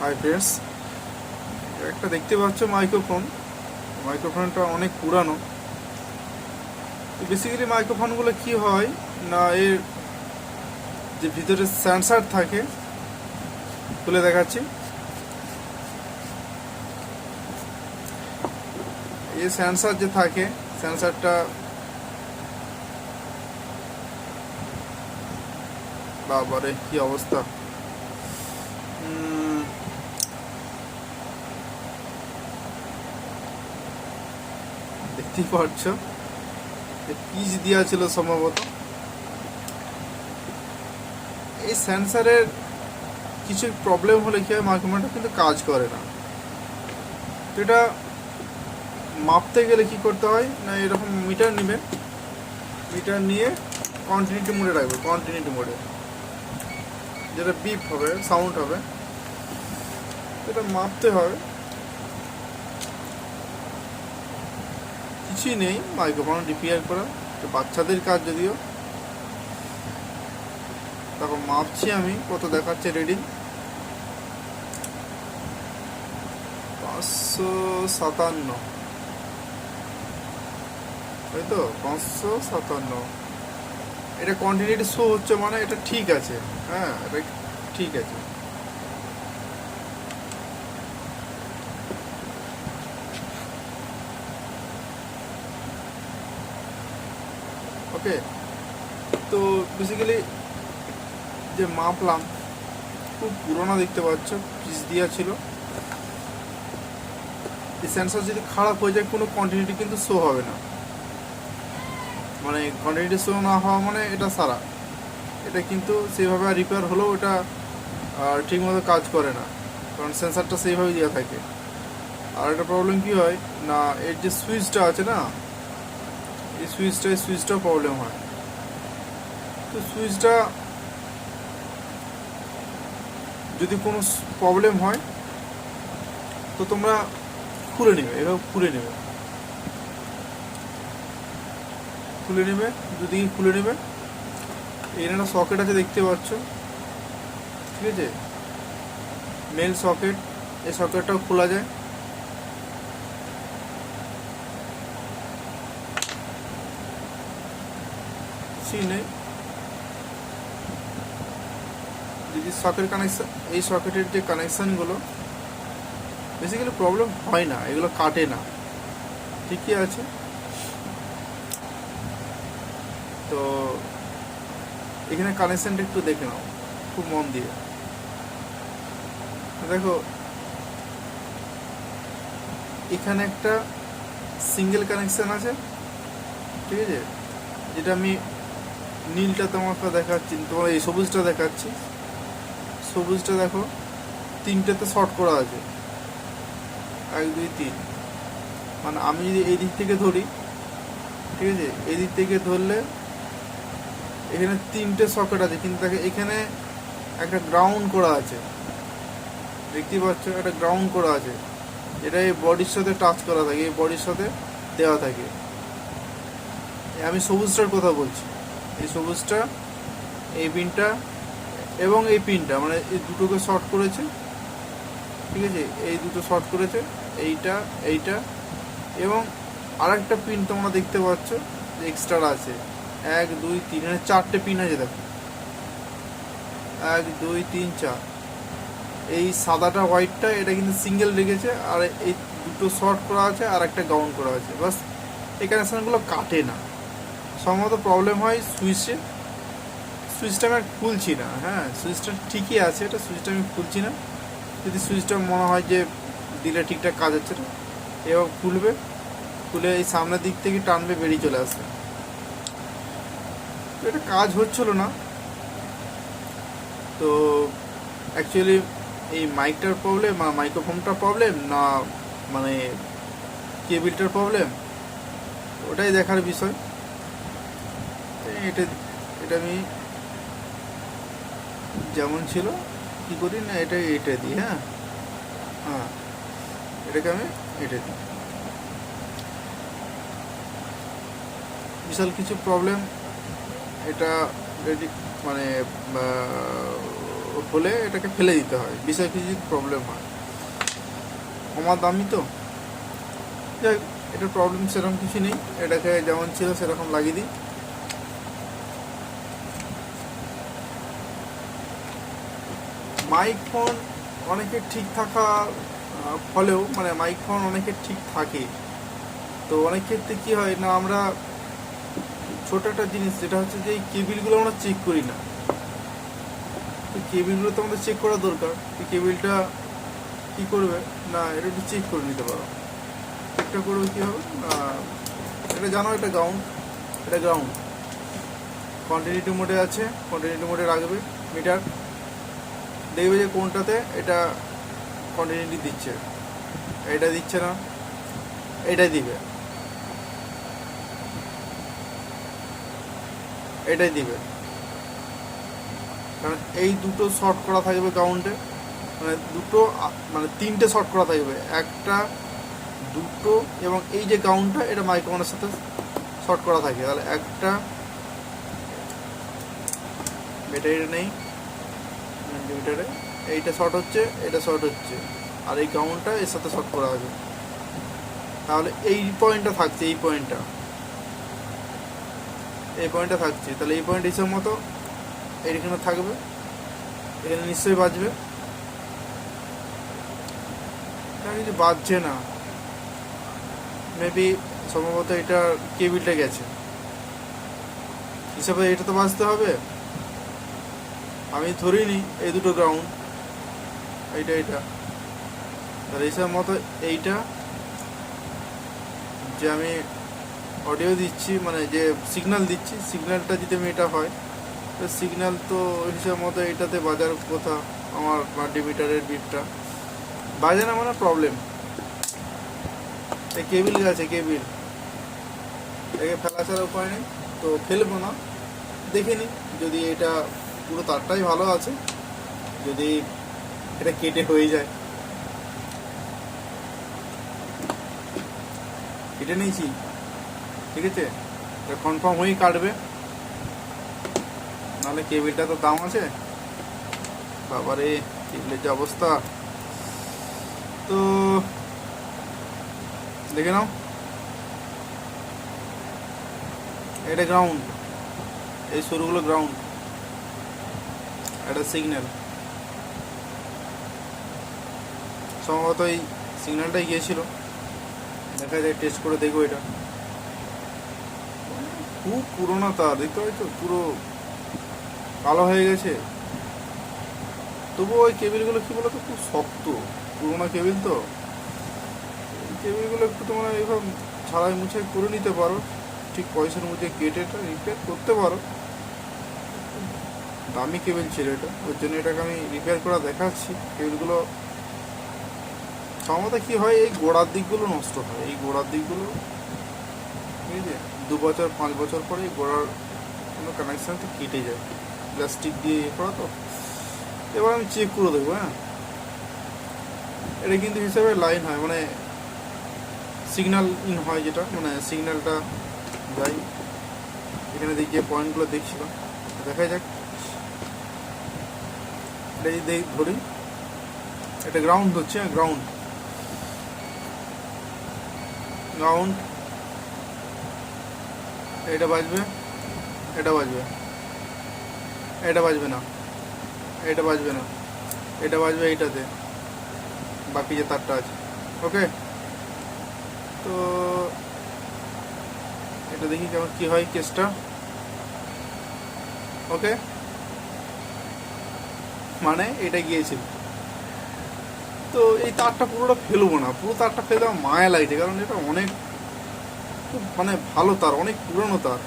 Hi friends একটা দেখতে পাচ্ছ মাইক্রোফোন মাইক্রোফোনটা অনেক পুরানো। বেসিক্যালি মাইক্রোফোনগুলো কি হয়, না এর যে ভিতরে সেন্সার থাকে, খুলে দেখাচ্ছি। এই সেন্সার যে থাকে সেন্সারটা বাবারে, কি অবস্থা? দেখতেই পাচ্ছ পিচ দেওয়া ছিল সম্ভবত। এই সেন্সারের কিছু প্রবলেম হলে কি হয় মাইক্রোফোনটা কিন্তু কাজ করে না। তো এটা মাপতে গেলে কি করতে হয়, না এরকম মিটার নেবেন? মিটার নিয়ে কন্টিনিউটি মোডে রাখবে কন্টিনিউটি মোডে যেটা বিপ হবে সাউন্ড হবে। এটা মাপতে হবে। কিছুই নেই মাইক্রোফোন রিপেয়ার করা। তো বাচ্চাদের কাজ যদিও। তারপর মাপছি আমি, কত দেখাচ্ছে রিডিং পাঁচশো সাতান্ন। তাই তো? পাঁচশো সাতান্ন। এটা কন্টিনিউটি শো হচ্ছে মানে এটা ঠিক আছে। হ্যাঁ এটা ঠিক আছে। ওকে? তো বেসিক্যালি যে মাপলাম, খুব পুরোনো দেখতে পাচ্ছ পিস দিয়া ছিল। এই সেন্সর যদি খারাপ হয়ে যায়, কোনো কন্টিনিউটি কিন্তু শো হবে না। মানে কন্টিনিউটি শো না হওয়া মানে এটা সারা। এটা কিন্তু সেইভাবে রিপেয়ার হলেও এটা ঠিকমতো কাজ করে না। কারণ সেন্সারটা সেইভাবে দেওয়া থাকে। আর একটা প্রবলেম কি হয়, না, এর যে সুইচটা আছে না এই সুইচটা এই সুইচটাও প্রবলেম হয়। তো সুইচটা যদি কোনো প্রবলেম হয়, তো তোমরা খুলে নেবে, এভাবে খুলে নেবে। খুলে নেবে, যদি খুলে নেবে, এখানে একটা সকেট আছে, দেখতে পাচ্ছ। ঠিক আছে? মেল সকেট এই সকেটটাও খোলা যায়। কিছুই নেই। যদি সকেট কানেকশান এই সকেটের যে কানেকশানগুলো বেসিক্যালি প্রবলেম হয় না, এগুলো কাটে না। ঠিকই আছে। তো এখানে কানেকশানটা একটু দেখে নাও, খুব মন দিয়ে। দেখো, এখানে একটা সিঙ্গেল কানেকশন আছে, ঠিক আছে? যেটা আমি নীলটা তোমাকে দেখাচ্ছি, তোমার এই সবুজটা দেখাচ্ছি। সবুজটা দেখো, তিনটেতে শর্ট করা আছে। এক, দুই, তিন। মানে আমি যদি এই দিক থেকে ধরি, ঠিক আছে? এই দিক থেকে ধরলে এখানে তিনটে সকেট আছে, কিন্তু দেখে এখানে একটা গ্রাউন্ড করা আছে। দেখতে পাচ্ছ? একটা গ্রাউন্ড করা আছে। এটা এই বডির সাথে টাচ করা থাকে, এই বডির সাথে দেওয়া থাকে। আমি সবুজটার কথা বলছি। এই সবুজটা, এই পিনটা এবং এই পিনটা মানে এই দুটোকে শর্ট করেছে। ঠিক আছে? এই দুটো শর্ট করেছে, এইটা এইটা এবং আরেকটা পিন তোমরা দেখতে পাচ্ছ এক্সট্রা আছে। এক, দুই, তিন মানে চারটে পিন আছে দেখো। এক, দুই, তিন, চার। এই সাদাটা হোয়াইটটা এটা কিন্তু সিঙ্গেল রেখেছে আর এই দুটো শর্ট করা আছে আর একটা গাউন করা আছে। বাস, এই কানেকশানগুলো কাটে না। সম্ভবত প্রবলেম হয় সুইচে সুইচটা আমি খুলছি না হ্যাঁ সুইচটা ঠিকই আছে, এটা সুইচটা আমি খুলছি না। যদি সুইচটা মনে হয় যে দিলে ঠিকঠাক কাজ হচ্ছে না, এবার খুলবে, খুলে এই সামনের দিক থেকে টানবে, বেরিয়ে চলে আসবে। এটা কাজ হচ্ছিল না। তো অ্যাকচুয়ালি এই মাইকটার প্রবলেম না মাইক্রোফোনটার প্রবলেম না মানে কেবিলটার প্রবলেম ওটাই দেখার বিষয়। এটা এটা আমি যেমন ছিল, কি করি না, এটা এটা দিই হ্যাঁ? হ্যাঁ এটাকে আমি এটা দিই। বিশাল কিছু প্রবলেম এটা মানে হলে এটাকে ফেলে দিতে হয়, বিষয় কিছু প্রবলেম হয়। আমার দামি তো। যাই এটার প্রবলেম সেরকম কিছু নেই, এটাকে যেমন ছিল সেরকম লাগিয়ে দিই। মাইক ফোন অনেকের ঠিক থাকা ফলেও মানে মাইক ফোন অনেকের ঠিক থাকে। তো অনেক ক্ষেত্রে কি হয় না, আমরা ছোট একটা জিনিস, যেটা হচ্ছে যে এই কেবিলগুলো আমরা চেক করি না। তো কেবিলগুলো তো আমাদের চেক করা দরকার। এই কেবিলটা কি করবে? না, এটা একটু চেক করে নিতে পারো। চেকটা করবে কি হবে? এটা জানো, এটা গ্রাউন্ড এটা গ্রাউন্ড কন্টিনিউটি মোডে আছে কন্টিনিউটি মোডে রাখবে মিটার দেখবে যে কোনটাতে এটা কন্টিনিউটি দিচ্ছে। এটা দিচ্ছে না, এটাই দিবে। এটাই দিবে। কারণ এই দুটো শর্ট করা থাকবে গ্রাউন্ডে মানে দুটো মানে তিনটে শর্ট করা থাকবে। একটা, দুটো এবং এই যে গ্রাউন্ডটা এটা মাইক্রোফোনের সাথে শর্ট করা থাকে তাহলে একটা ব্যাটারিটা নেই। মিটারে এইটা শর্ট হচ্ছে, এটা শর্ট হচ্ছে। আর এই গ্রাউন্ডটা এর সাথে শর্ট করা হবে। তাহলে এই পয়েন্টটা থাকছে, এই পয়েন্টটা এই পয়েন্টটা থাকছে। তাহলে এই পয়েন্ট হিসেব মতো এইখানে থাকবে। এখানে নিশ্চয়ই বাজবে। কিছু বাজছে না। মেবি সম্ভবত এটা কেবিলটা গেছে। হিসাবে এটা তো বাজতে হবে। আমি ধরিনি এই দুটো গ্রাউন্ড এইটা এইটা। তাহলে হিসাব মতো এইটা, যে আমি অডিও দিচ্ছি মানে যে সিগন্যাল দিচ্ছি সিগন্যালটা যদি আমি এটা হয়, তো সিগন্যাল তো ওই হিসাব মতো এটাতে বাজার কথা আমার মাল্টিমিটারের বিটটা বাজে না মানে প্রবলেম এই কেবিল গেছে কেবিল একে ফেলা ছাড়া উপায় নেই, তো ফেলব না। দেখে যদি এটা পুরো তারটাই ভালো আছে। যদি এটা কেটে হয়ে যায়। কেটে নিয়েছি। ঠিক আছে? কনফার্ম হয়েই কাটবে। নাহলে কেবিলটা তো দাম আছে। বাবারে, কেবিলের যে অবস্থা। তো দেখে নাও। এটা গ্রাউন্ড এই সরুগুলো গ্রাউন্ড এটা সিগন্যাল সম্ভবত এই সিগন্যালটাই গিয়েছিল। দেখা যায় টেস্ট করে দেখব এটা। খুব পুরোনো তার দেখতে পাচ্ছ? পুরো কালো হয়ে গেছে। তবুও ওই কেবিলগুলো কি বলতো? খুব শক্ত। পুরোনো কেবিল তো। এই কেবিলগুলো একটু তোমরা এইভাবে ছাড়াই মুছাই করে নিতে পারো। ঠিক পয়সার মধ্যে কেটে রিপেয়ার করতে পারো। দামি কেবিল ছিল এটা। ওর জন্য এটাকে আমি রিপেয়ার করা দেখাচ্ছি। কেবিলগুলো সম্ভবত কি হয়, এই গোড়ার দিকগুলো নষ্ট হয়। এই গোড়ার দিকগুলো ঠিক আছে দু বছর, পাঁচ বছর পরে এই গোড়ার কোনো কানেকশান তো কেটে যায়। প্লাস্টিক দিয়ে ইয়ে করা তো। এবার আমি চেক করে দেবো হ্যাঁ। এটা কিন্তু হিসাবে লাইন হয় মানে সিগন্যাল ইন হয় যেটা মানে সিগন্যালটা যাই এখানে দিক যে পয়েন্টগুলো দেখছিলাম। দেখা যাক। এটা যদি ধরি। এটা গ্রাউন্ড হচ্ছে গ্রাউন্ড গ্রাউন্ড এটা বাজবে এটা বাজবে। এটা বাজবে না, এটা বাজবে না। এটা বাজবে এইটাতে। বাকি যে তারটা আছে। ওকে তো এটা দেখি কেমন, কি হয় কেসটা। ওকে মানে এটা গিয়েছিল। তো এই তারটা পুরোটা ফেলব না, পুরো তারটা ফেলে আমার মায়া লাগছে, কারণ এটা অনেক খুব মানে ভালো তার, অনেক পুরনো তার।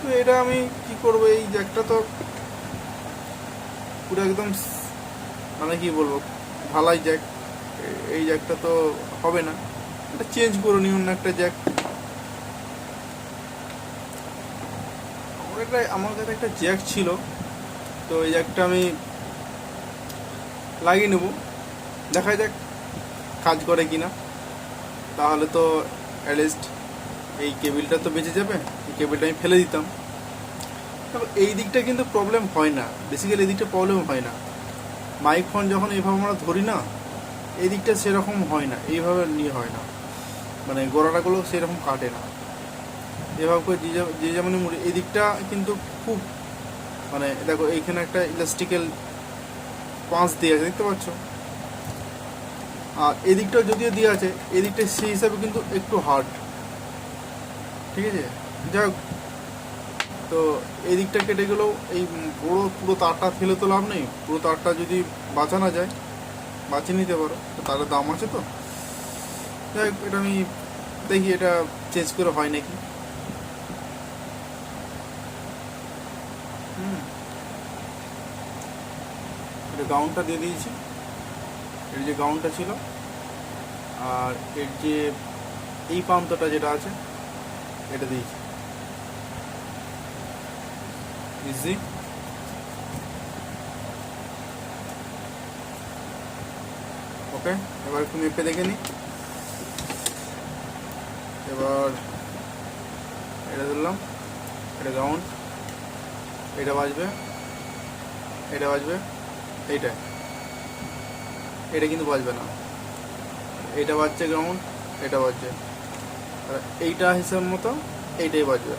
তো এটা আমি কি করব, এই জ্যাকটা তো পুরো একদম মানে কি বলব, ঢালাই জ্যাক এই জ্যাকটা তো হবে না। এটা চেঞ্জ করে নি অন্য একটা জ্যাক আমার কাছে একটা জ্যাক ছিল। তো এই জ্যাকটা আমি লাগিয়ে নেব। দেখা যাক কাজ করে কি না তাহলে তো অ্যাটলিস্ট এই কেবিলটা তো বেঁচে যাবে। এই কেবিলটা আমি ফেলে দিতাম। এই দিকটা কিন্তু প্রবলেম হয় না। বেসিক্যালি এই দিকটা প্রবলেম হয় না। মাইক ফোন যখন এইভাবে আমরা ধরি না, এই দিকটা সেরকম হয় না। এইভাবে নিয়ে হয় না। মানে গোড়াটাগুলো সেরকম কাটে না। এভাবে যে যেমন এই দিকটা কিন্তু খুব মানে দেখো, এইখানে একটা ইলাস্টিক্যাল পাঁচ দিয়ে আছে, দেখতে পাচ্ছ? আর এদিকটা যদিও দিয়ে আছে, এদিকটা সেই হিসাবে কিন্তু একটু হার্ড ঠিক আছে? যাই হোক, তো এদিকটা কেটে গেলেও এই বড়ো পুরো তারটা ফেলে তো লাভ নেই। পুরো তারটা যদি বাঁচানো যায়, বাঁচিয়ে নিতে পারো, তো তারের দাম আছে তো। যাই হোক, এটা আমি দেখি, এটা চেঞ্জ করে হয় নাকি। গাউনটা দিয়ে দিয়েছি। এর যে গাউনটা ছিল, আর এর যে এই পাম্পটা যেটা আছে, এটা দিয়েছি। ইজি ওকে এবার একটু মেপে দেখে নিই। এবার এটা ধরলাম, এটা গাউন্ড এটা বাজবে এটা বাজবে। এইটা এটা কিন্তু বাজবে না। এটা বাজছে গ্রাউন্ড এটা বাজছে। আর এইটা হিসাব মতো এইটাই বাজবে।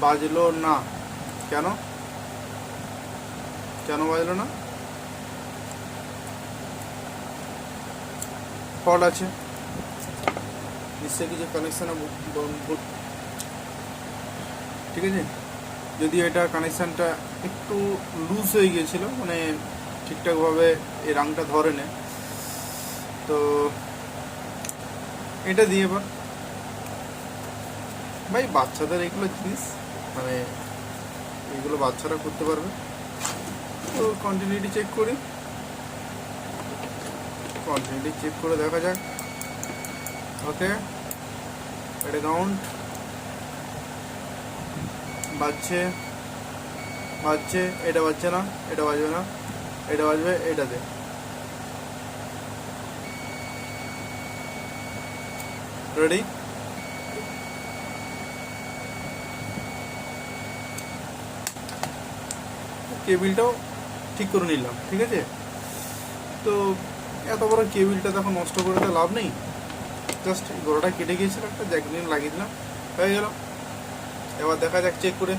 বাজলো না। কেন? কেন বাজলো না? ফল্ট আছে। নিশ্চয়ই কিছু কানেকশানে ঠিক আছে? যদি এটা কানেকশানটা একটু লুজ হয়ে গিয়েছিল মানে ঠিকঠাকভাবে এই রাংটা ধরে নে তো এটা দিয়ে এবার। ভাই, বাচ্চাদের এগুলো জিনিস মানে এগুলো বাচ্চারা করতে পারবে। তো কন্টিনিউটি চেক করি। কন্টিনিউটি চেক করে দেখা যাক। ওকে এটা কাউন্ট বাজছে বাজছে, এটা বাজছে না, এটা বাজবে না, এটা বাজবে, এটাতে। রেডি কেবিলটাও ঠিক করে নিলাম, ঠিক আছে? তো এত বড় কেবিলটা তখন নষ্ট করে লাভ নেই। জাস্ট গোড়াটা কেটে গিয়েছিল একটা জ্যাকলিন লাগিয়ে দিলাম, হয়ে গেল। এবার দেখা যাক চেক করে।